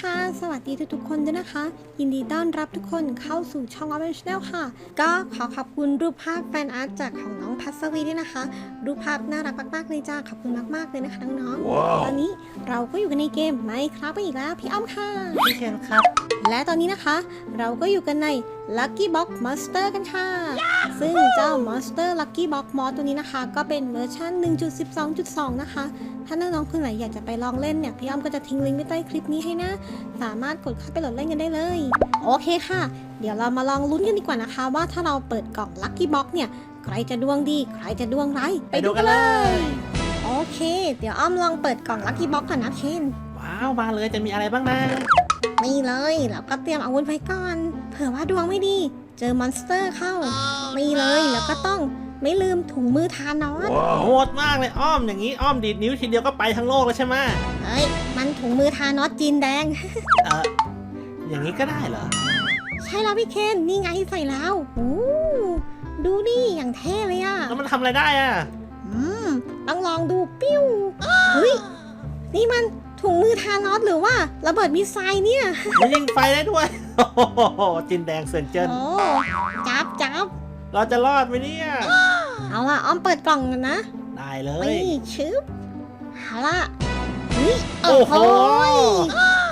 ค่ะ สวัสดีทุกๆคนด้วยนะคะ ยินดีต้อนรับทุกคนเข้าสู่ช่อง Orange Channel ค่ะ ก็ขอขอบคุณรูปภาพแฟนอาร์ตจากของน้องพัสวีด้วยนะคะ รูปภาพน่ารักมากๆเลยจ้า ขอบคุณมากๆเลยนะคะน้องๆตอนนี้เราก็อยู่กันในเกมไมครับไปอีกแล้วพี่อ้อมค่ะพี่เคนครับ และตอนนี้นะคะ เราก็อยู่กันใน Lucky Box Monster กันค่ะ ซึ่งเจ้า Monster Lucky Box Mod ตัวนี้นะคะ ก็เป็นเวอร์ชัน1.12.2 นะคะ ถ้าน้องๆคนไหนอยากจะไปลองเล่นเนี่ย พี่อ้อมก็จะทิ้งลิงก์ไว้ใต้คลิปนี้ให้นะ สามารถกดเข้าไปโหลดเล่นกันได้เลย โอเคค่ะ เดี๋ยวเรามาลองลุ้นกันดีกว่านะคะ ว่าถ้าเราเปิดกล่อง Lucky Box เนี่ย ใครจะดวงดี ใครจะดวงร้ายไปดูกันเลย โอเค เดี๋ยวอ้อมลองเปิดกล่อง Lucky Box ก่อนนะเคนว้าวมาเลยจะมีอะไรบ้างนะนี่เลยเราก็เตรียมอาวุธไว้ก่อน เผื่อว่าดวงไม่ดี เจอมอนสเตอร์เข้านี่เลยแล้วก็ต้องไม่ลืมถุงมือทานอสโหดมากเลยอ้อมอย่างนี้อ้อมดีดนิ้วทีเดียวก็ไปทั้งโลกแล้วใช่ไหมเฮ้ย มันถุงมือทานอสจีนแดง เอออย่างนี้ก็ได้เหรอ ใช่แล้วพี่เคนนี่ไงใส่แล้วโอ้ดูนี่อย่างเท่เลยอะแล้วมันทำอะไรได้อะอืมต้องลองดูปิ้วเฮ้ยนี่มัน ถุงมือทานอสหรือว่าระเบิดมิสไซล์เนี่ย มันยิงไฟได้ด้วย โอ้โหจินแดงเซินเจิ้นโอ้จับจับเราจะรอดไหมเนี่ย เอาล่ะอ้อมเปิดกล่องกันนะได้เลยนี่ชึบเอาล่ะเฮ้ยโอ้โห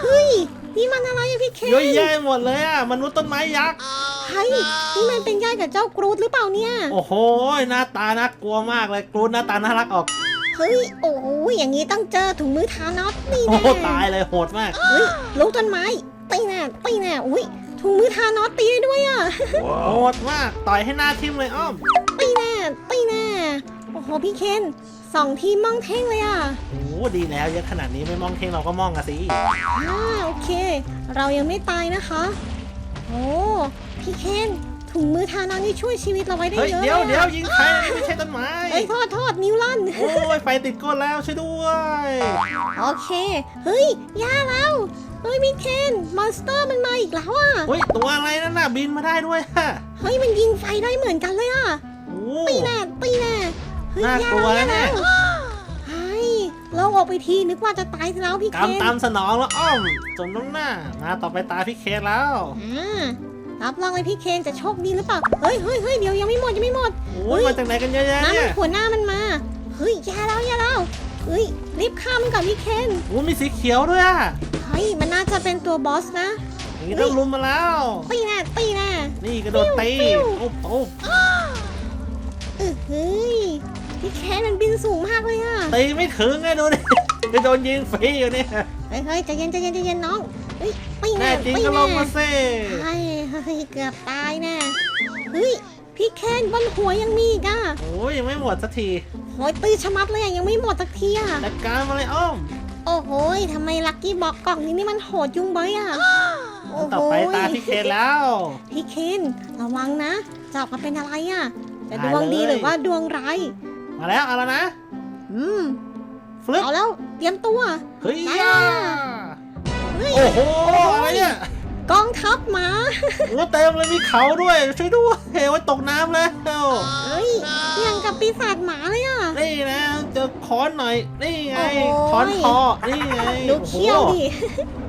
เฮ้ยนี่มันอะไรอะพี่เคนเยอะแยะหมดเลยอะมนุษย์ต้นไม้ยักษ์ เฮ้ยนี่มันเป็นญาติกับเจ้ากรูดหรือเปล่าเนี่ย โอ้โห หน้าตาน่ากลัวมากเลยกรูนหน้าตาน่ารักออกเฮ้ย โอ้ยอย่างนี้ต้องเจอถุงมือทานอสนี่โอ้แน่โหตายเลยโหดมากเฮ้ยลูกต้นไม้ตีแน่ตีแน่อุ้ยถุงมือทานอสตีได้ด้วยอะโหดมากต่อยให้หน้าทิ่มเลยอ้อมตีแน่ตีแน่โอ้โหพี่เคนสองทีมมองเท่งเลยอะโอ้โหดีแล้วเยอะขนาดนี้ไม่มองเท่งเราก็มองอะสิอ่าโอเค เรายังไม่ตายนะคะ โอ้พี่เคน ถุงมือทานอสนี่ช่วยชีวิตเราไว้ได้เฮ้ยเยอะเดี๋ยวลเดี๋ยวอะยิงใครนะนี่ไม่ใช่ต้นไม้เอ้ยโทษโทษนิ้วลั่น โอ้ยไฟติดก้นแล้วช่วยด้วยโอเค เฮ้ยย่าแล้วเฮ้ยพี่เคนมอนสเตอร์มันมาอีกแล้วอะ เฮ้ยตัวอะไรนั่นน่ะบินมาได้ด้วยฮะเฮ้ยมันยิงไฟได้เหมือนกันเลยอะ โอ้ ตีแน่ตีแน่เฮ้ยน่ากลัวย่นะเนี่ยเฮ้ยเราออกไปทีนึกว่าจะตายซะแล้วพี่เคนกำตามสนองแล้วอ้อมสมน้ำหน้ามาต่อไปตาพี่เคสแล้ว อ่า รับรองเลยพี่เคนจะโชคดีหรือเปล่า เฮ้ยเฮ้ยเฮ้ยเดี๋ยวยังไม่หมดยังไม่หมดโอ้ยมาจากไหนกันเยอะแยะน้ำเนี่มัยนหัวหน้ามันมา เฮ้ยแย่แล้วแย่แล้วเฮ้ยรีบฆ่ามันก่อนพี่เคน โอ้มีสีเขียวด้วยอะเฮ้ยมันน่าจะเป็นตัวบอสนะ อย่างนี้ต้องลุมมาแล้ว ตีแน่ตีแน่นี่กระโดดตีปิ้วโอ้โอ้เออเฮ้ยพี่แคนมันบินสูงมากเลยอะตีไม่ถึงไงดูดิจะโดนยิงฟรีอยู่เนี่ยเฮ้ยเฮ้ยใจเย็นใจเย็นใจเย็นน้อง เฮ้ยไปแน่แน่จริงไปก็ลแน่งมาเซ่เฮ้ยเฮ้ยเกือบตายแน่เฮ้ยพี่แคนบนหัวยังมีอีกอะโอ้ยยังไม่หมดสักทีโหยตื้อชะมัดเลยอะยังไม่หมดสักทีอะจัดการมาเลยอ้อมโอ้โหยทำไมลักกี้บอกกล่องนี้นี่มันโหดจุงเบยอะโอ้โหต่อไปตาพี่เคสแล้ว พี่เคนระวังนะจะออกมาเป็นอะไรอะจะได้ดวงดีเลยหรือว่าดวงร้ายมาแล้วเอาแล้วนะอืมฟลึ๊บเอาแล้วเตรียมตัว เฮ้ยได้ย่าเฮ้ย โอ้โหอะไรเนี่ยกองทัพหมาโอ้เต็มเลยมีเขาด้วยช่วยด้วยเฮ้ยตกน้ำแล้วเฮ้ยอย่างกับปีศาจหมาเลยอะนี่นะเจอค้อนหน่อยนี่ไงโอ้โหค้อนคอนี่ไงดูเขี้ยวโอ้ดิ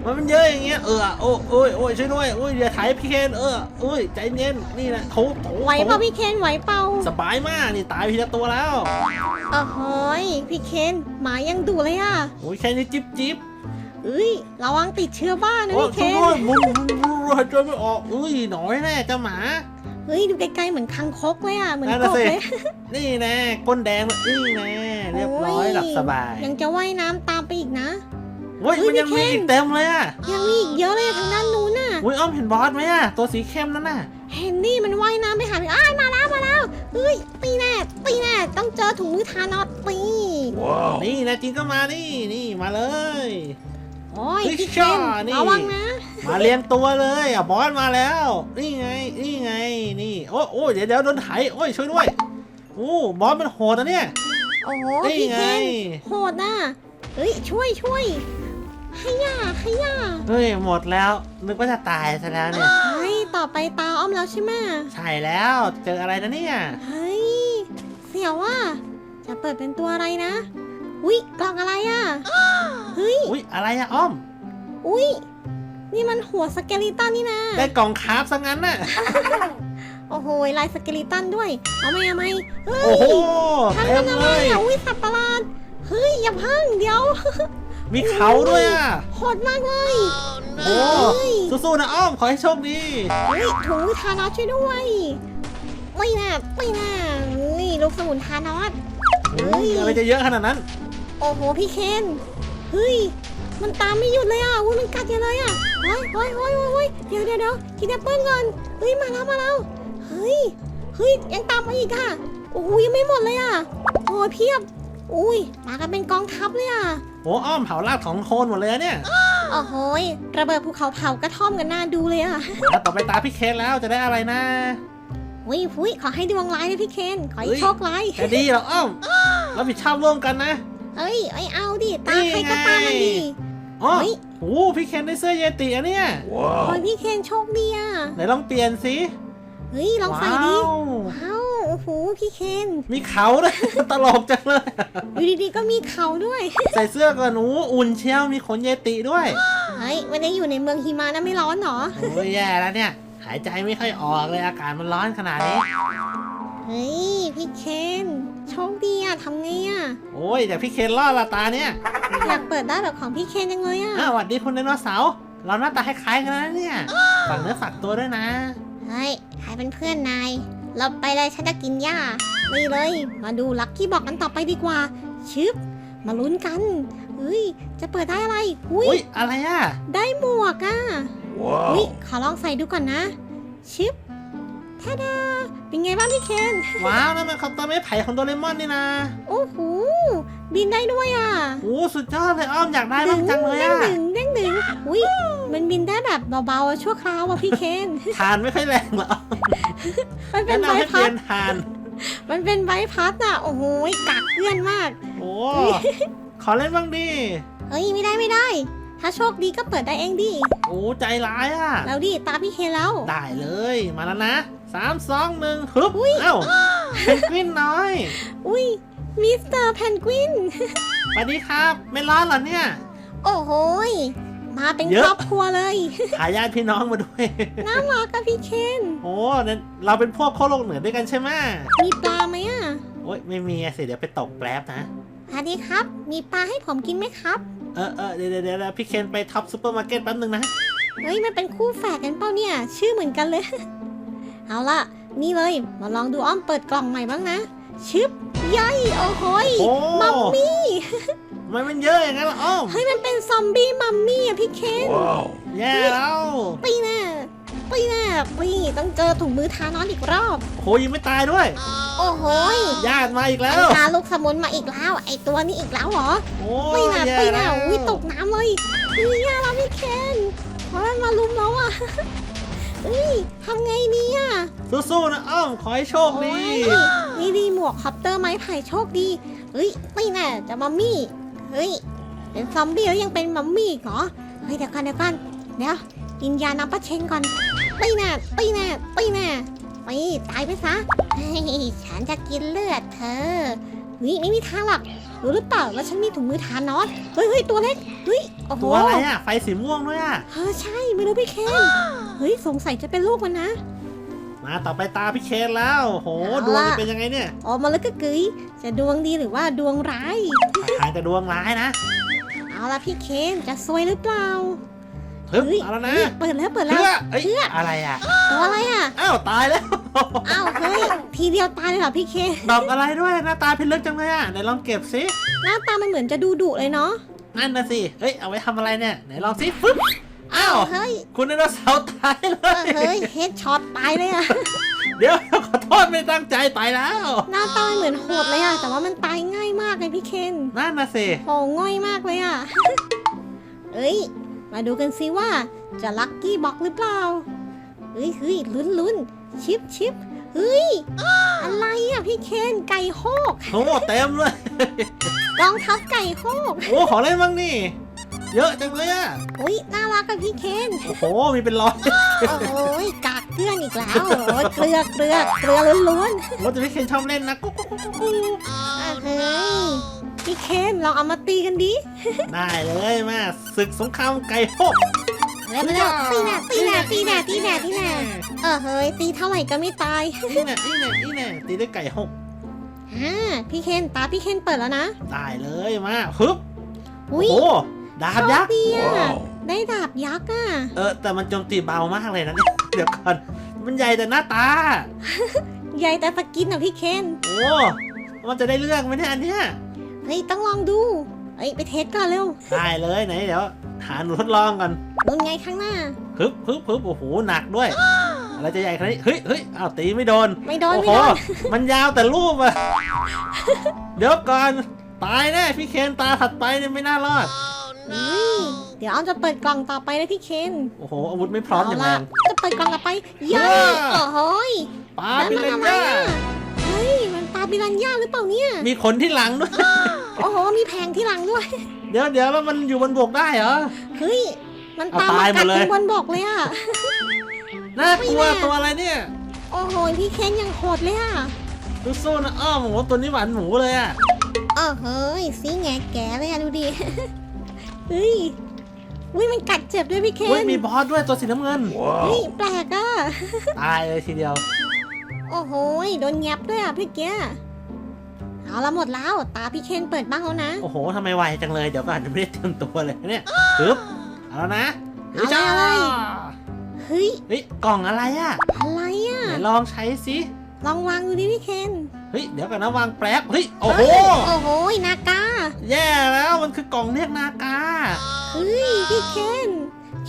โหมันมันเยอะอย่างเงี้ยเออโอ้โอ้ยโอ้ยช่วยด้วยโอ้ยอย่าถ่ายพี่เคนเออโอ้ยใจเย็นนี่นะทุบทุบไหวเปล่าพี่เคนไหวเปล่าสบายมากนี่ตายพีละตัวแล้วโอ้โหยพี่เคนหมายังดุเลยอะโอ้ยแค่นี้จิ๊บจิ๊บ เอ้ยระวังติดเชื้อบ้านะโอ้ยพี่เคช่วยด้วยนบุ้มบุ้มบุ้มหายใจไม่ออกอุ้ยหน่อยแน่เจ้าหมา เฮ้ยดูไกลๆเหมือนคังคกเลยอะเหมือนนั่นกน่ะบสิ เลย นี่แน่ก้นแดงเลยนี่แน่เรียบร้อยหลับสบายยังจะว่ายน้ำตามไปอีกนะ เฮ้ยเฮ้ยมันยังพี่มีเคน อีกเต็มเลยอะยังมีอีกเยอะเลยทางด้านนู้นน่ะ อุ้ยอ้อมเห็นบอสไหมอะตัวสีเข้มนั่นน่ะเห็นนี่มันว่ายน้ำไปหาพี่อ้ายมาแล้วมาแล้วเฮ้ยตีแน่ตีแน่ต้องเจอถุงมือทานอสตีนี่นะจริงก็มานี่นี่มาเลย โอ้ยเฮ้ยพี่เคนช่อนี่ระวังนะ มาเรียงตัวเลยอะบอสมาแล้ว นี่ไง นี่ไง นี่ โอ้โอ้เดี๋ยวเดี๋ยวโดนไถโอ้ยช่วยด้วยโอ้บอสมันโหดนะเนี่ย โอ้โหนี่พี่ไง เคนโหดน่ะเฮ้ยช่วยช่วยให้ย่าให้ย่าเฮ้ยหมดแล้ว นึกว่าจะตายซะแล้วเนี่ย เฮ้ยต่อไปตาอ้อมแล้วใช่ไหมใช่แล้วเจออะไรนะเนี่ย เฮ้ยเสียวอะจะเปิดเป็นตัวอะไรนะอุ๊ยกล่องอะไรอะเฮ้ย อุ้ยอะไรอะอ้อม อุ๊ยนี่มันหัวสเกลิตันนี่นะ ได้กล่องคราฟซะงั้นน่ะ โอ้โห ลายสเกลิตันด้วย เอาไหมเอาไหมเฮ้ยโอ้โหทำเต็กัมนอะไรเลยอะอุ้ยสัตว์ประหลาด เฮ้ย อย่าพังเดี๋ยวมีเขาด้วยอะโหดมากเลยโอ้เฮ้ยสู้ๆนะอ้อม ขอให้โชคดี เฮ้ยถุงมือทานอสช่วยด้วย ไม่น่าไม่น่าเฮ้ยลูกสมุนทานอส เฮ้ย อะไรจะเยอะขนาดนั้น โอ้โห พี่เคน เฮ้ย มันตามไม่หยุดเลยอะอุ้ยมันกัดยังเลยอะเฮ้ยเฮ้ยเฮ้ยเฮ้ยเฮ้ยเดี๋ยวเดี๋ยวเดี๋ยวกินแอปเปิ้ลก่อนเฮ้ย มาแล้วมาแล้วเฮ้ย เฮ้ย ยังตามมาอีกอะโอ้ยยังไม่หมดเลยอะ โอ้ยเพียบ อุ้ย มากันเป็นกองทัพเลยอะ โอ้อ้อมเผารากของโคนหมดเลยอะเนี่ยโอ้โหยระเบิดภูเขาเผากระท่อมกันหน้าดูเลยอะอะต่อไปตาพี่เคนแล้วจะได้อะไรนะ อุ้ยอุ้ยขอให้ดวงร้ายนะพี่เคน ขอให้เฮ้ยโชคร้าย แต่ดีเหรออ้อมรับผิดชอบร่วมกันนะ เอ้ยไอยเอาดิ ตานี่ใครก็ตามมันดิอ๋อเฮ้ยโอ้พี่เคนได้เสื้อเยติอะเนี่ยโอ้ยพี่เคนโชคดีอะไหนลองเปลี่ยนสิเฮ้ยลองใส่ว้าดิวว้าวโอ้โหพี่เคนมีเขาด้วยตลกจังเลยอยู่ดีๆก็มีเขาด้วย ใส่เสื้อกันหนูอุ่นเชียวมีขนเยติด้วยเฮ้ยไม่ได้อยู่ในเมืองหิมะนะไม่ร้อนเหรอโอ้ยแย่แล้วเนี่ย หายใจไม่ค่อยออกเลยอากาศมันร้อนขนาดนี้เฮ้ย พี่เคนโชคดีอะทำไงอะโอ้ยแต่พี่เคนรอดละตาเนี่ยอยากเปิดได้แบบของพี่เคนจังเลยอะอ้าวสวัสดีคุณไดโนเสาร์เราหน้าตาคล้ายๆกันนะเนี่ยฝากเนื้อฝากตัวด้วยนะเฮ้ยใครเป็นเพื่อนนายเราไปเลยฉันจะกินหญ้านี่เลย มาดูลัคกี้บอกกันต่อไปดีกว่า ชึบ มาลุ้นกันเฮ้ย จะเปิดได้อะไรอุ้อุ้ยยอะไรอะได้หมวกอะอุ้ยขอลองใส่ดูก่อนนะ ชึบ ท่าดาเป็นไงบ้างพี่เคน ว้าวนั่นมันเคาน์เตอร์ไม้ไผ่ของโดเรมอนนี่นะโอ้โห บินได้ด้วยอะโอ้สุดยอดเลยอ้อมอยากได้บ้างจังเลยเด้อะงดึงเด้งดึงอุ้ยมันบินได้แบบเบาๆอะชั่วคราวอะพี่เคน ทานไม่ค่อยแรงเหรอมันเป็แนะนใบนำให้เปพัลี่ด ยนทานมันเป็นใบพัดอะ โอ้โหกัดเพื่อนมาก โอ้ขอเล่นบ้างดิเฮ้ยไม่ได้ไม่ได้ ถ้าโชคดีก็เปิดได้เองดิ โอ้ใจร้ายอะแล้วดิตาพี่เคนแล้ว ได้เลยมาแล้วนะ สามสองหนึ่งฮึบเอ้าเพนกวินน้อย อุ้ยมิสเตอร์แพนกวิน สวัสดีครับ ไม่ร้อนเหรอเนี่ย โอ้โหยมาเป็นเยอะ ครอบครัวเลยขายญาติพี่น้องมาด้วย น่ารักอะพี่เคนโอ้นั่นเราเป็นพวกโคโลกเหนือด้วยกันใช่ไหมมีปลาไหมอะโอ้ยไม่มีอะสิเดี๋ยวไปตกแป๊บนะ สวัสดีครับ มีปลาให้ผมกินไหมครับ เออเออเดี๋ยวเดี๋ยวเดี๋ยวพี่เคนไปท็อปซูเปอร์มาร์เก็ตแป๊บนึงนะ เฮ้ยมันเป็นคู่แฝดกันเปล่าเนี่ย ชื่อเหมือนกันเลย เอาล่ะนี่เลย มาลองดูอ้อมเปิดกล่องใหม่บ้างนะ ชึบยัยโอ้โหยโอ้ มัมมี่ทำไมมันเยอะอย่างนั้นล่ะอ้อมเฮ้ยมันเป็นซอมบี้มัมมี่อะพี่เคนแย่แล้วปีแน่ปีแน่ปีต้องเจอถุงมือทานอนอีกรอบโหยังไม่ตายด้วยโอ้โหยญาติมาอีกแล้วพาลูกสมุนมาอีกแล้ว ไอตัวนี้อีกแล้วเหรอ โอ้ปีน่ะแย่ปีน่ะแล้วอุ้ยตกน้ำเลยอุ้ยยาแล้วพี่เคนเพราะมันมาลุมแล้วอะ เฮ้ยทำไงดีอะสู้ๆนะอ้อมขอให้โชคโอ้ดียนี่ดีหมวกคอปเตอร์ไม้ไผ่โชคดีเฮ้ยปีน่ะจะมัมมี่เฮ้ยเป็นซอมบี้แล้วยังเป็นมัมมี่อีกเหรอเฮ้ยเดี๋ยวกันเดี๋ยวกันเดี๋ยวกินยาน้ำปลาเชงก่อนปีน่ะปีน่ะปีน่ะไปตายไปซะเฮ้ยฉันจะกินเลือดเธอเฮ้ยไม่มีทางหรอก รู้หรือเปล่าว่าฉันมีถุงมือทานอสเฮ้ยเฮ้ยตัวเล็กเฮ้ยโอ้โหตัวอะไรอะไฟสีม่วงด้วยอะเออใช่ไม่รู้พี่เคนเฮ้ยสงสัยจะเป็นลูกมันนะมาต่อไปตาพี่เคนแล้วโหเอาดวงล่ะจะเป็นยังไงเนี่ยออกมาแล้วก็กึ๋ยจะดวงดีหรือว่าดวงร้ายทางจะดวงร้ายนะ เอาละพี่เคนจะซวยหรือเปล่าฮึบเฮ้ยเอาแล้วนะเฮ้ยเปิดแล้วเปิดแล้เพื่วอเอ้ยเพื่ออะไรอะตัวอะไรอะอ้าวตายแล้ว อ้าวเฮ้ยทีเดียวตายเลยเหรอพี่เคนดอกอะไรด้วยหน้าตาพิลึกจังเลยอะไหนลองเก็บสิหน้าตามันเหมือนจะดูดุเลยเนาะนั่นนะสิเฮ้ยเอาไว้ทำอะไรเนี่ยไหนลองสิฟึ๊บอ้าวเฮ้ยคุณไดโนเสาร์ตายเลเออยเฮ้ยเฮดช็อตตายเลยอะเดี๋ยวขอโทษไม่ตั้งใจตายแล้วหน้าตามันเหมือนโหดเลยอะแต่ว่ามันตายง่ายมากเลยพี่เคนนั่นนะสิโหง่อยมากเลยอะเอ้ย มาดูกันซิว่าจะลัคกี้บ็อกหรือเปล่าเฮ้ยเฮ้ยลุ้นลุ้น ชิปชิปเฮ้ย อะไรอะพี่เคนไก่โฮกโอ้เต็มเลย กองทัพไก่โฮกโอ้ขอเล่นบ้างนี่ เยอะจังเลยอะอุ้ยน่ารักอะพี่เคนโอ้โหมีเป็นร้อยโอ้ยกากเกลือนอีกแล้วโอ้ยเกลือเกลือเกลือล้วนรถจะพี่เคนชอบเล่นนะกุ๊กกุ๊กกุ๊กกุ๊กๆอะเฮ้ยพี่เคนลองเอามาตีกันดิได้เลยมาศึกสงครามไก่โฮกเแล้วมาแล้วตีแน่ตีแน่ตีแน่ตีแน่ตีแน่เออเฮ้ยตีเท่าไหร่ก็ไม่ตายนี่แน่นี่แน่นี่แน่ตีด้วยไก่หกอ่าพี่เคนตาพี่เคนเปิดแล้วนะได้เลยมาฮึบอุ้ยโอ้ดาบยักษ์โชคดีอะได้ดาบยักษ์อะเออแต่มันโจมตีเบามากเลยนะเนี่ยเดี๋ยวก่อนมันใหญ่แต่หน้าตา ใหญ่แต่สกินอะพี่เคนโอ้มันจะได้เรื่องไหมเนี่ยอันเนี้ยเฮ้ยต้องลองดูเฮ้ยไปเทสก่อนเร็วได้เลยไหนเดี๋ยวหาหนูทดลองก่อน นู่นไงข้างหน้า ฮึบฮึบฮึบโอ้โหหนักด้วยอะไรจะใหญ่ขนาดนี้เฮ้ยเฮ้ยอ้าวตีไม่โดนไม่โดนโอ้ไม่โหโดนมันยาวแต่รูปอะเดี๋ยวก่อนตายแน่พี่เคนตาถัดไปเนี่ยไม่น่ารอดเฮ้ยเดี๋ยวอ้อมจะเปิดกล่องต่อไปเลยพี่เคนโอ้โหอาวุธไม่พร้อมอย่างเาแรละงจะเปิดกล่องต่อไปเย้ว้าโอ้โหยปลานั่นเป็นมันเลนอะไรย่าอะเฮ้ยมันปลาบิรันย่าหรือเปล่าเนี่ยมีขนที่หลังด้วย โอ้โหมีแผงที่หลังด้วย เดี๋ยวเดี๋ยวแล้วมันอยู่บนบกได้เหรอเฮ้ย มันเอาตามตายมาหมกัดดเลยถึงบนบกเลยอะ น่ากลัวไม่น่า ตัวอะไรเนี่ยโอ้โหพี่เคนยังโหดเลยอะ ดูสู้นะอ้อมโอ้โหตัวนี้หวานหมูเลยอะเออเฮ้ยซีแงแกเลยอะดูดิ เฮ้ยอุ้ยมันกัดเจ็บด้วยพี่เคนเฮ้ยมีบอสด้วยตัวสีน้ำเงิน เฮ้ยแปลกอะตายเลยทีเดียว โอ้โหยโดนยับด้วยอะพี่เกียเอาละหมดแล้ว ตาพี่เคนเปิดบ้างแล้วนะ โอ้โหทำไมไวจังเลย เดี๋ยวก่อนจะไม่ได้เตรียมตัวเลยเนี่ยปึ๊บ เอาแล้วนะเอาเลยเอาเลยเฮ้ยเฮ้ยกล่องอะไรอะอะไรอะไหนลองใช้สิลองวางดูดิพี่เคนเฮ้ยเดี๋ยวก่อนนะวางแป๊บเฮ้ยโอ้โหเฮ้ยโอ้โหยนากาแย่แล้วมันคือกล่องเรียกนากาเฮ้ยพี่เคน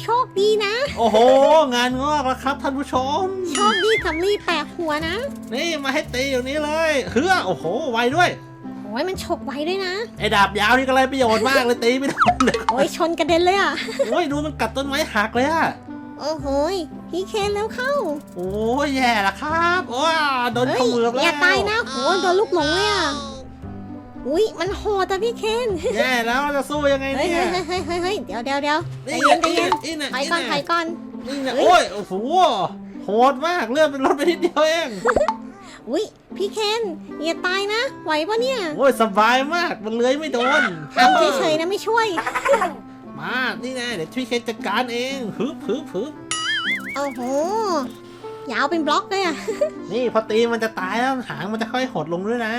โชคดีนะ โอ้โห งานงอกแล้วครับท่านผู้ชม โชคดีสำลีแปะหัวนะ นี่มาให้ตีอย่างนี้เลยเฮือโอ้โห ไวด้วยโอ้ยมันฉกไว้ด้วยนะ ไอ้ดาบยาวนี่ก็ไรประโยชน์มากเลยตีไม่โดนเลยโอ้ยชนกระเด็นเลยอะ โอ้ยดูมันกัดต้นไม้หักเลยอะโอ้โหยพี่เคนแล้วเข้าโอ้ยแย่ละครับโอ้ยโดนเฮ้เขยมือบแล้วอย่าตายนะโหโดนลูกหลงเลยอะอุ้ยมันโหดอะพี่เคนแย่แล้วจะสู้ยังไงเฮ้ยเนี่ยเฮ้ยเฮ้ยเฮ้ยเฮ้ยเดี๋ยวเดี๋ยวเดี๋ยวใจนี่เย็นใจเย็นนี่นะถอยก่อนถอยก่อน นี่นะเฮ้ย โอ้ยโอ้โหโหดมากเลือดเป็นรถไปนิดเดียวเอง อุ้ยพี่เคนอย่าตายนะ ไหวปะเนี่ยโอ้ยสบายมากมันเลื้อยไม่โดนทำเฉยๆนะไม่ช่วย มานี่นะเดี๋ยวพี่เคนจัดการเองฮึบฮึบฮึบโอ้โห ยาวเป็นบล็อกเลยอะ นี่พอตีมันจะตายแล้วหางมันจะค่อยหดลงด้วยนะ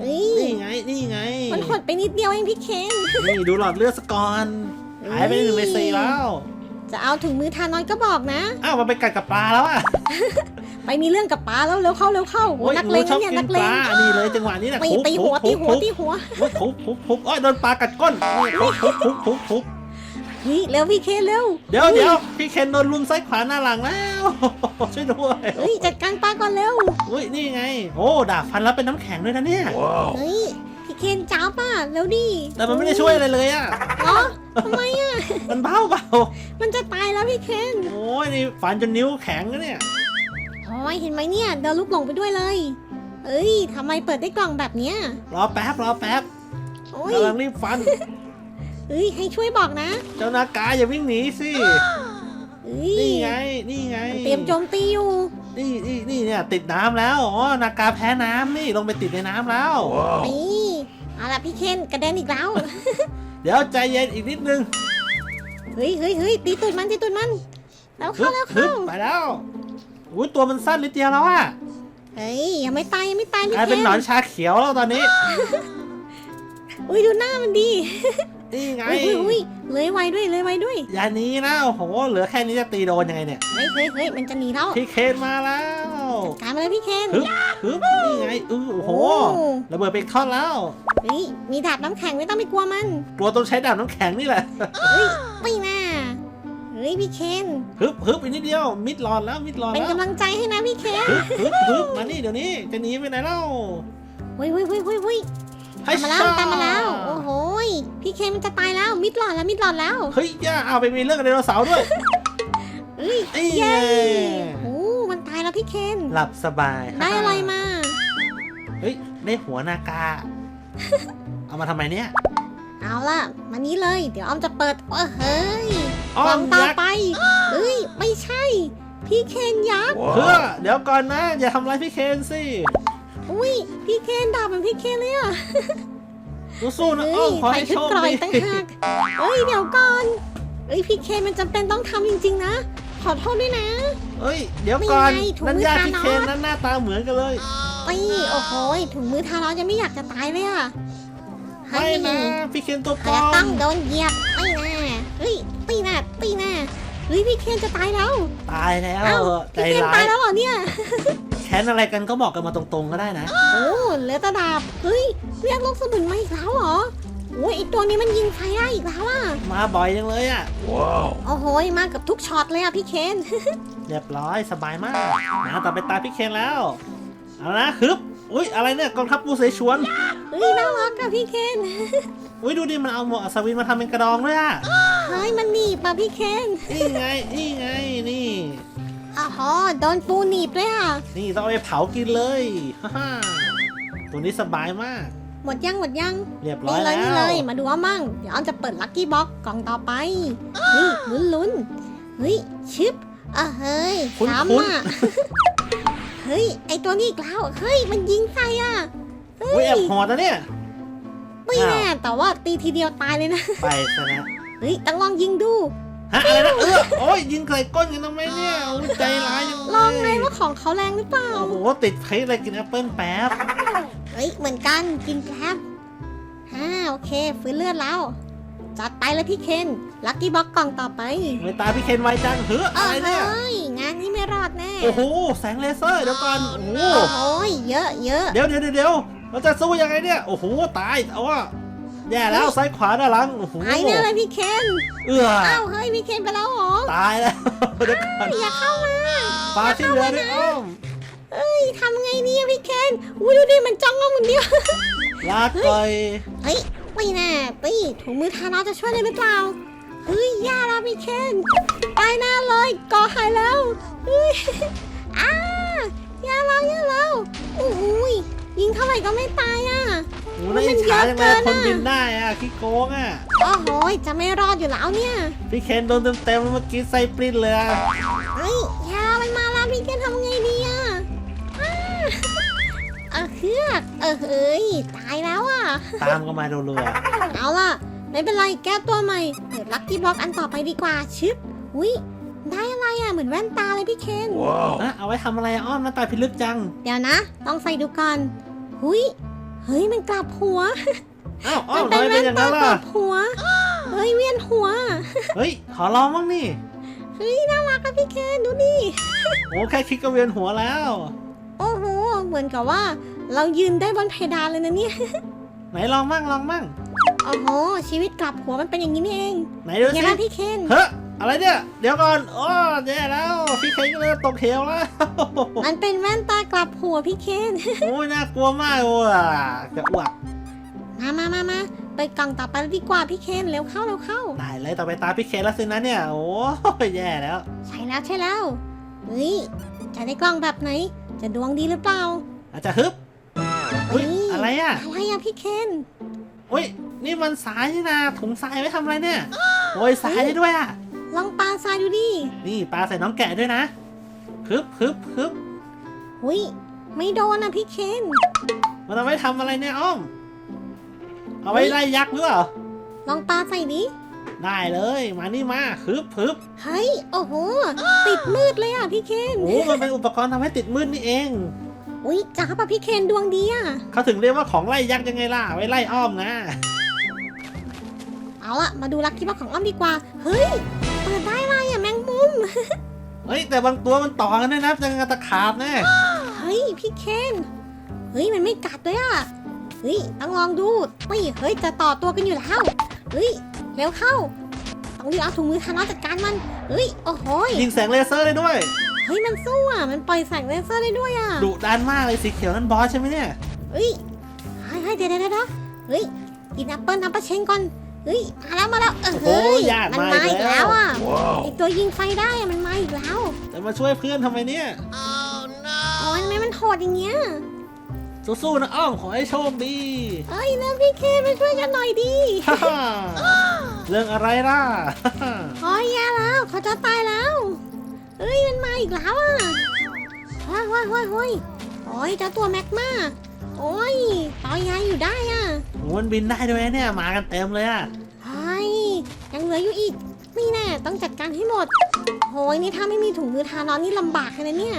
เฮ้ยนี่ไงนี่ไงมันหดไปนิดเดียวเองพี่เคนนี่ดูหลอดเลือดสกอนหายไปหนึ่งในสี่แล้ว จะเอาถุงมือทานอยก็บอกนะ อ้าวมันไปกัดกับปลาแล้วอะ ไปมีเรื่องกับป้าแล้วเร็วเข้าเร็วเข้าโอ้โอ้ยนักหเลนูงชอบนะเนี่ยกินันกปเลงลานี่เลยจังหวะนี้นะตีทุบตีหัวทุตีบหัวทุบตีหัวโอ้ยทุบทุบทุบโอ้ยโดนปลากัดก้นนี่ทุบทุบทุบทุบทุบเฮ้ยเร็วพี่เคนเร็ว เดี๋ยวเดี๋ยวพี่เคนโดนลุมซ้ายขวาหน้าหลังแล้ว ช่วยด้วยเฮ้ยจัดการป้าก่อนเร็วอุ้ยนี่ไง โอ้ดาบฟันแล้วเป็นน้ำแข็งด้วยนะเนี่ยเฮ้ยพี่เคนจ้าป้าเร็วดิแต่มันไม่ได้ช่วยอะไรเลยอะเนาะทำไมอะมันเบาเบามันจะตายแล้วพี่เคนโอ้ยนี่ฟันจนนิ้วแข็งแล้วเนี่ยโอ้ยเห็นไหมเนี่ยเดินลูกหลงไปด้วยเลย เอ้ยทำไมเปิดได้กล่องแบบเนี้ยรอแป๊บรอแป๊บโอ้ยกำลังรีบฟัน เอ้ยให้ช่วยบอกนะ เจ้านากาอย่าวิ่งหนีสิเอ้ยนี่ไงนี่ไงเตรียมโจมตีอยู่นี่นี่นี่เนี่ยติดน้ำแล้วอ๋อนากาแพ้น้ำนี่ลงไปติดในน้ำแล้ว นี่เอาล่ะพี่เคนกระเด็นอีกแล้ว เดี๋ยวใจเย็นอีกนิดนึงเฮ้ยเฮ้ยเฮ้ยตีตุดมันตีตุดมันแล้วฮึเข้าบแล้วฮึเข้าบไปแล้ว อุ้ยตัวมันสั้นนิดเดียวแล้วอะเฮ้ยยังไม่ตายยังไม่ตายพี่กลายเคนเป็นหนอนชาเขียวแล้วตอนนี้อุ้ยดูหน้ามันดีนี่ไงอุ้ยอุ้ยอุ้ยเลื้อยไวด้วยเลื้อยไวด้วยอย่าหนี้นะโอ้โหเหลือแค่นี้จะตีโดนยังไงเนี่ยเฮ้ยเฮ้ยเฮ้ยมันจะหนีแล้วพี่เคนมาแล้วการมาเลยพี่เคนฮึบฮึบนี่ไงอื้อโอ้โหระเบิดไปอีกท่อนแล้วเฮ้ยมีดาบน้ำแข็งไม่ต้องไปกลัวมันกลัวต้องใช้ดาบน้ำแข็งนี่แหละไม่น่าเฮ้ย พี่เคนฮึบฮึบอีกนิดเดียว มิดหลอดแล้วมิดหลอดเป็นแล้วกำลังใจให้นะพี่เคนฮึบฮึบฮึบมานี่เดี๋ยวนี้จะหนีไปไหนเล่าเฮ้ยเฮ้ยเฮ้ยเฮ้ยเฮ้ยให้ตามมาแล้วตามมาแล้ว โอ้โหยพี่เคนมันจะตายแล้วมิดหลอดแล้วมิดหลอดแล้วเฮ้ยย่าเอาไปมีเรื่องกับไดโนเสาร์ด้วยเอ้ยนี่ไงเย้โอ้มันตายแล้วพี่เคนหลับสบายได้อะไรมาเฮ้ยได้หัวนากาเอามาทำไมเนี่ย เอาล่ะ มานี้เลย เดี๋ยวอ้อมจะเปิดเออเฮ้ยอ้กล่อองมต่อยักษ์ไปเอ้ย ไม่ใช่ พี่เคนยักษ์ เพื่อเดี๋ยวก่อนนะ อย่าทำร้ายพี่เคนสิอุ้ย พี่เคนดาบเหมือนพี่เคนเลยอะสู้ๆนะอ้เฮ้อยมขอใส่ให้ชุโชดคกรอยดีตั้งหากเอ้ย เดี๋ยวก่อนอ้ย พี่เคนมันจำเป็นต้องทำจริง ๆ นะ ขอโทษด้วยนะเอ้ย เดี๋ยวก่อนไม่ไงถุงนั่นมือญาติทาพี่นอสเคนนั่นหน้าตาเหมือนกันเลยไอ้โอ้โหยถุงมือทารอสยังไม่อยากจะตายเลยอะ ไม่นะ พี่เคนตัวปลจะอต้องมโดนเหยียบตีแน่เฮ้ยตีแน่ตีแน่เฮ้ยพี่เคนจะตายแล้วตายแล้วเอ้าใจพี่เคนร้าตายยแล้วเหรอเนี่ย แค้นอะไรกันก็บอกกันมาตรงๆก็ได้นะ โอ้เหลือแตะดาบเฮ้ยเรียกลูกสมุนมาอีกแล้วเหรอโอ้ยไอตัวนี้มันยิงไฟได้อีกแล้วอะมาบ่อยจังเลยอะ โอ้โหยมากับทุกช็อตเลยอะพี่เคน เรียบร้อยสบายมากนะต่อไปตาพี่เคนแล้ว เอานะฮึบ อุ้ยอะไรเนี่ยกองทัพปูเสฉวนเฮ้ยน่ารักอะพี่เคนอุ้ยดูดิมันเอาหมวกอัศวินมาทำเป็นกระดองด้วยอะเฮ้ยมันหนีบมาพี่เคนนี่ไงนี่ไงนี่ อ๋อโดนปูหนีบด้วยอะนี่ต้องเอาไปเผากินเลยฮ่าฮ่าตัวนี้สบายมาก หมดยังหมดยังเรียบร้อนี่ยเลแล้ยว นี่เลยมาดูว่ามั่งเดี๋ยวออนจะเปิดลัคกี้บ็อกกล่องต่อไปนี่ลุ้นลุ้นเฮ้ยชึบอะเฮ้ยคุ้นช้ำอะเฮ้ย ไอตัวนี้อีกแล้วเฮ้ย มันยิงใส่อะอุ้ยแอบหอดนะเนี่ย ไม่แน่แต่ว่าตีทีเดียวตายเลยนะ ไปซะนะเฮ้ยต้องลองยิงดู ฮะอะไรนะเออโอ้ยยิงใส่ก้นกันทำไมเนี่ยโอ้ยใจร้ายจังเลยลองไงว่าของเขาแรงหรือเปล่า โอ้โหติดเพชรอะไรกินแอปเปิ้ลแป๊บเฮ้ย เหมือนกันกินแป๊บฮ่าโอเค ฟื้นเลือดแล้ว จัดไปเลยพี่เคน ลัคกี้บ็อกกล่องต่อไปไม่ตายพี่เคนไวจังเฮ้อเออะไรอเนี่ย เฮ้ย แน่โอ้โห แสงเลเซอร์เดี๋ยวก่อน โอ้โห โอ้โหเยอะเยอะเดี๋ยวเดี๋ยวเดี๋ยวเดี๋ยวเราจะสู้ยังไงเนี่ย โอ้โห ตายเอาว่าแย่แล้วซ้ายขวาด้านหลัง โอ้โหไอ้เนี่ยเลยพี่เคน เอื้ออ้าวเฮ้ยพี่เคนไปแล้วเหรอ ตายแล้วเดี๋ยวก่อนอย่าเข้ามาปลาที่เหลือด้วยอ้อมเอ้ยทำไงเนี่ยพี่เคนอุ้ยดูดิมันจ้องเราคนเดียวลาก่อยเฮ้ยไม่แน่ตีถุงมือทานอสจะช่วยได้หรือเปล่าเฮ้ยย่าแล้วพี่เคนตายแน่เลยก่อหายแล้ว เฮ้ยอ้าย่าแล้วย่าแล้วอุ้ยยิงเท่าไหร่ก็ไม่ตายอะ โอ้โหน่าอิจฉาจังเลยคนบินได้อะขี้โกงอะ โอ้โหจะไม่รอดอยู่แล้วเนี่ยพี่เคนโดนเต็มๆเมื่อกี้ไส้ปลิ้นเลยอะเฮ้ยย่ามันมาแล้วพี่เคนทำไงดีอะอ้าเออเฮือกเออเฮ้ยตายแล้วอะ ตามกันมารัวเอาล่ะ ไม่เป็นไรแก้ตัวใหม่เปิดลัคกี้บ็อกอันต่อไปดีกว่าชึบอุ้ย ได้อะไรอะเหมือนแว่นตาเลยพี่เคนๆนะเอาไว้ทำอะไรอะอ้อมหน้าตาพิลึกจัง เดี๋ยวนะ ต้องใส่ดูก่อน หุยเฮ้ยมันกลับหัว อ้าวอ้อมัมทำไมเป็นอย่างนั้นกล่ะ ลับหัว เฮ้ยเวียนหัว เฮ้ย ขอลองบ้างนี่ เฮ้ยน่ารักอะพี่เคนดูดิ โอ้แค่คิดก็เวียนหัวแล้ว โอ้โห เหมือนกับว่า เรายืนได้บนเพดานเลยนะเนี่ย ไหนลองมั่งลองมั่ง โอ้โห ชีวิตกลับหัวมันเป็นอย่างนี้นี่เอง ไหนดูไงสินะพี่เคน เฮ้ย อะไรเนี่ย เดี๋ยวก่อนโอ้แย่แล้วพี่เคนก็เลยตกเหวแล้วมันเป็นแว่นตากลับหัวพี่เคนโอ้ยน่ากลัวมากเลยอะจะอ้วกมามามามาไปกล่องต่อไปดีกว่าพี่เคนเร็วเข้าเร็วเข้าได้เลยต่อไปตามพี่เคนแล้วสินะเนี่ยโอ้ยแย่แล้ว ใช่แล้วใช่แล้วเฮ้ยจะได้กล้องแบบไหน จะดวงดีหรือเปล่าอาจจะฮึบอุ้ยเฮ้ยอะไรอะอะไรอะพี่เคนอุ้ยนี่มันสายนี่นะถุงทรายไว้ทำอะไรเนี่ยโอ้ยสายได้ด้วยอะ ลองปาทรายดูดินี่ปลาใส่น้องแกะด้วยนะฮึบฮึบฮึบหุยไม่โดนอะพี่เคนมันเอาไว้ทำอะไรเนี่ยอ้อม เอาไว้ไล่ยักษ์หรือเปล่า ลองปาใส่ดิ ได้เลย มานี่มาฮึบฮึบเฮ้ย โอ้โห ติดมืดเลยอะพี่เคนโอ้มันเป็นอุปกรณ์ทำให้ติดมืดนี่เอง อุ้ยจ้าปะพี่เคนดวงดีอะเขาถึงเรียกว่าของไล่ยักษ์ยังไงล่ะ ไว้ไล่อ้อมนะ เอาละมาดูลักกี้บ็อกของอ้อมดีกว่า เฮ้ย เปิดได้ไรอะแมงมุม เฮ้ยแต่บางตัวมันต่อกันด้วยนะยังกระตะขาบแน่เฮ้ย พี่เคน เฮ้ย มันไม่กัดด้วยอะเฮ้ย ต้องลองดูไม่เฮ้ย จะต่อตัวกันอยู่แล้ว เฮ้ย เร็วเข้า ต้องรีบเอาถุงมือทานอสจัดการมัน เฮ้ย โอ้โหยยิงแสงเลเซอร์ได้ด้วย เฮ้ย มันสู้อะมันปล่อยแสงเลเซอร์ได้ด้วยอะดุดันมากเลยสีเขียวนั่นบอสใช่ไหมเนี่ย เฮ้ยเฮ้ยเฮ้ยเดี๋ยวเดี๋ยวเดี๋ยวเฮ้ย กินแอปเปิ้ลน้ำปลาเชงก่อน เฮ้ยมาแล้วมาแล้วเออโอ้เฮ้ยยญาติมันมามาอีอีกกแล้แล้วว อะไอตัวยิงไฟได้อะมันมาอีกแล้วจะมาช่วยเพื่อนทำไมเนี่ยโอ้ยทำไมมันโหดอย่างเงี้ยสู้ๆนะอ้อมขอให้โชคดีเอ้ยนะพี่เคมาช่วยกันหน่อยดิฮ่าฮ่าเรื่องอะไรล่ะโอ้ยแย่แล้วเขาจะตายแล้วเอ้ยมันมาอีกแล้วอะว้ายว้ายว้ายว้ายโอ้ยเจ้าตัวแม็กมา โอ้ยต่อยายอยู่ได้อะโอ้มันบินได้ด้วยเนี่ยมากันเต็มเลยอะเฮ้ยยังเหลืออยู่อีก นี่แน่ต้องจัดการให้หมดโหยนี่ถ้าไม่มีถุงมือทานอนนี่ลำบากเลยนะเนี่ย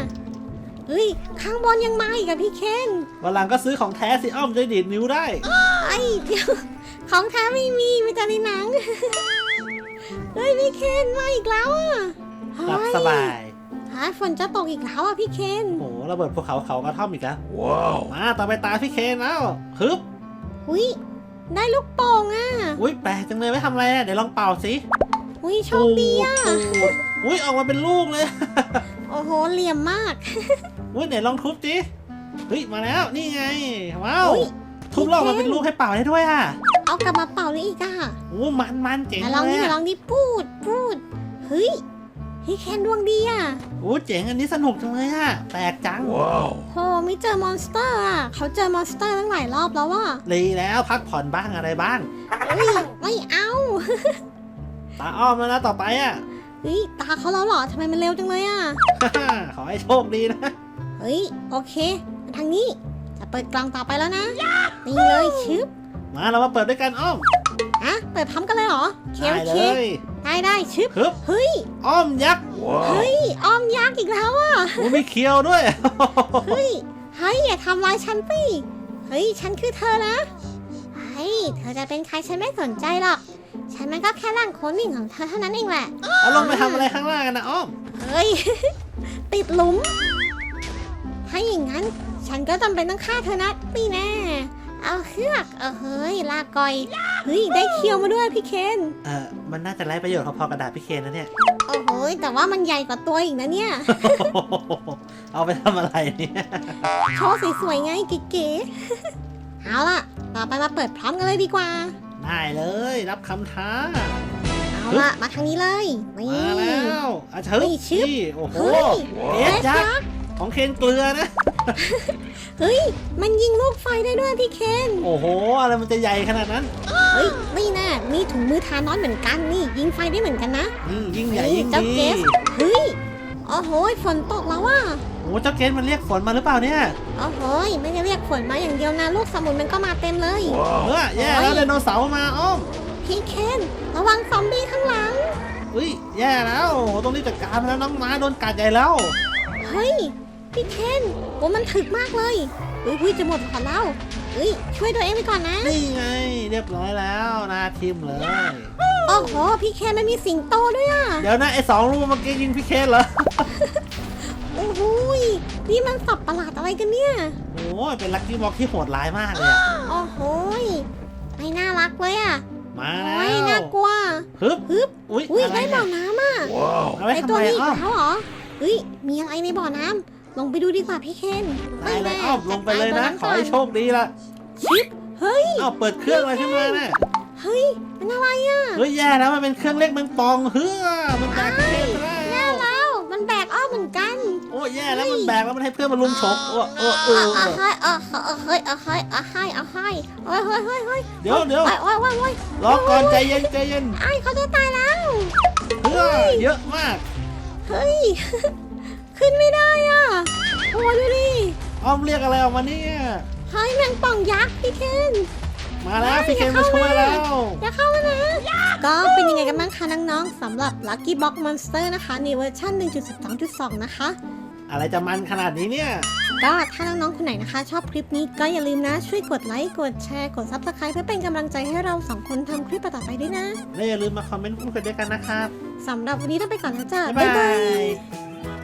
เฮ้ยข้างบนยังมาอีกอะพี่เคนวันหลังก็ซื้อของแท้สิอ้อมจะได้ดีดนิ้วได้ ไอ้เดี๋ยวของแท้ไม่มีมีแต่ในหนัง เฮ้ยพี่เคนมาอีกแล้วอะหลับเฮ้ย สบาย ฮะฝนจะตกอีกแล้วอะพี่เคนโอ้โหระเบิดภูเขาเขากระท่อมอีกแล้วว้าวมาต่อไปตาพี่เคนแล้วฮึบอุ้ยได้ลูกโป่งอะอุ้ยแปลกจังเลยไม่ทำอะไรอะเดี๋ยวลองเป่าสิอุ้ยโชคดีอะปูดอุ้ยออกมาเป็นลูกเลย โอ้โหเหลี่ยมมากอุ้ยเดี๋ยวลองทุบสิเฮ้ยมาแล้วนี่ไงว้าวอุ๊ยทุบแล้วออกมาเป็นลูกให้เป่าได้ด้วยอะเอากลับมาเป่าเลยอีกอะโอ้มันมันเจ๋งไหนเลลองยดิไหนลอะองดิพูดพูดเฮ้ย พี่เคนดวงดีอะโอ้เจ๋งอันนี้สนุกจังเลยอะแปลกจังโหไม่เจอมอนสเตอร์อะเขาเจอมอนสเตอร์ตั้งหลายรอบแล้วว่ะดีแล้วพักผ่อนบ้างอะไรบ้างเฮ้ยไม่เอา ตาอ้อมแล้วนะต่อไปอะเฮ้ยตาเขาแล้วเหรอทำไมมันเร็วจังเลยอะขอให้โชคดีนะ เฮ้ยโอเคมาทางนี้ จะเปิดกล่องต่อไปแล้วนะ นี่เลยชึบมาเรามาเปิดด้วยกันอ้อมอะเปิดพร้อมกันเลยเหรอโอเคได้โอเลเคย ได้ได้ชึบฮึบเฮ้ย อ้อมยักษ์เฮ้ยอ้อมยักษ์อีกแล้วอะโอ้มีเคียวด้วย เฮ้ยเฮ้ยอย่าทำร้ายฉันสิเฮ้ยฉันคือเธอนะเฮ้ยเธอจะเป็นใครฉันไม่สนใจหรอก ฉันมันก็แค่ร่างโคลนนิ่งของเธอเท่านั้นเองแหละเอาลงไปทำอะไรข้างล่างกันนะอ้อม เฮ้ย ติดหลุม ถ้าอย่างนั้น ฉันก็จำเป็นต้องฆ่าเธอนะนี่แน่ เอาเชือกเออเฮ้ยลากก่อยเฮ้ยได้เคียวมาด้วยพี่เคนเออมันน่าจะไร้ประโยชน์พอๆกระดาษพี่เคนนะเนี่ย โอ้โหแต่ว่ามันใหญ่กว่าตัวอีกนะเนี่ยเอาไปทำอะไรเนี่ยโชว์สวยๆไงเก๋ๆเอาล่ะ ต่อไปมาเปิดพร้อมกันเลยดีกว่า ได้เลยรับคำท้า เอาล่ะ มาทางนี้เลยนี่มาแล้วอาเชิญนี่ชึบนี่โอ้โหเฮ้ยเอสยักษ์ ของเคนเกลือนะ เฮ้ย มันยิงลูกไฟได้ด้วยพี่เคน โอ้โห อะไรมันจะใหญ่ขนาดนั้น เฮ้ย นี่แน่มีถุงมือทานอสเหมือนกันนี่ ยิงไฟได้เหมือนกันนะนี่ยิ่งใหญ่เฮ้ยยิ่งเจ้าดีเกสเฮ้ย โอ้โหฝนตกแล้วว่ะโอ้โหเจ้าเกสมันเรียกฝนมาหรือเปล่าเนี่ย โอ้โหไม่ได้เรียกฝนมาอย่างเดียวนะลูกสมุนมันก็มาเต็มเลย เออแย่แล้วไดโนเสาร์มาอ้อมพี่เคนระวังซอมบี้ข้างหลัง อุ้ยแย่แล้วโอ้โหต้องรีบจัดการแล้วน้องม้าโดนกัดใหญ่แล้ว เฮ้ย พี่เคนโอ้มันถึกมากเลยเฮ้ยเฮ้ยจะหมดก่อนแล้วเฮ้ยช่วยตัวเองไปก่อนนะ นี่ไง เรียบร้อยแล้วหนาทิมเลยโอ้โหพี่เคนมันมีสิงโตด้วยอะเดี๋ยวนะไอ้สองลูกเมื่อกี้ยิงพี่เคนเหรอโอ้โหยนี่มันสับประหลาดอะไรกันเนี่ยโอ้ยเป็นลัคกี้บ็อกที่โหดร้ายมากเลยอะโอ้โหยไม่น่ารักเลยอะมาแล้โอ้ยวน่ากลัวฮึบฮึบอุ้ยอุ้ยอะไรได้บ่เนี่อยน้ำอะเอาไว้ไอทำตัวไมนี้อีกอ้อมแล้วเหรอเฮ้ยมีอะไรในบ่อน้ำ ลงไปดูดีกว่าพี่เคนได้เลยแน่อ้อมลงไปเลยนะจัดขการตัวอให้ก่นโชคดีละชิปเฮ้ยอ้าวเปิดเครื่องอะไรขึ้นมาน่ะเฮ้ย มันอะไรอะเฮ้ยแย่แล้วมันเป็นเครื่องเล็กแมงปองเฮ้อมันแบกพี่เคนไปแย่แล้วแล้วมันแบกอ้อมเหมือนกันโอ้ยแย่แล้วมันแบกแล้วมันให้เพื่อนมาลุมฉกโอ้เออเออเอาให้เอาเอาให้เอาให้เอาให้เอาให้เฮ้ยเฮ้ยเฮ้ยเฮ้ยเดี๋ยวเดี๋ยวโอ้ยโอ้ยโอ้ยโอ้ยรอก่อนใจเย็นใจเย็นไอ้เขาจะตายแล้ว เฮ้อเยอะมาก เฮ้ย ขึ้นไม่ได้อะโอ้ยดูดิอ้อมเรียกอะไรออกมาเนี่ย เฮ้ยแมงป่องยักษ์พี่เคนมาแล้วพี่เคนมาช่วยแล้ว อย่าเข้ามานะก็เป็นยังไงกันบ้างคะน้องๆสำหรับ Lucky Box Monster นะคะในเวอร์ชัน1.12.2 นะคะ อะไรจะมันขนาดนี้เนี่ย ก็ถ้าน้องๆ คนไหนนะคะ ชอบคลิปนี้ก็อย่าลืมนะ ช่วยกดไลค์ กดแชร์ กด Subscribe เพื่อเป็นกำลังใจให้เราสองคนทำคลิปต่อๆไปด้วยนะและอย่าลืมมาคอมเมนต์พูดกันด้วยกันนะครับสำหรับวันนี้ต้องไปก่อนแล้วจ้ะบ๊ายบาบ๊ายบายย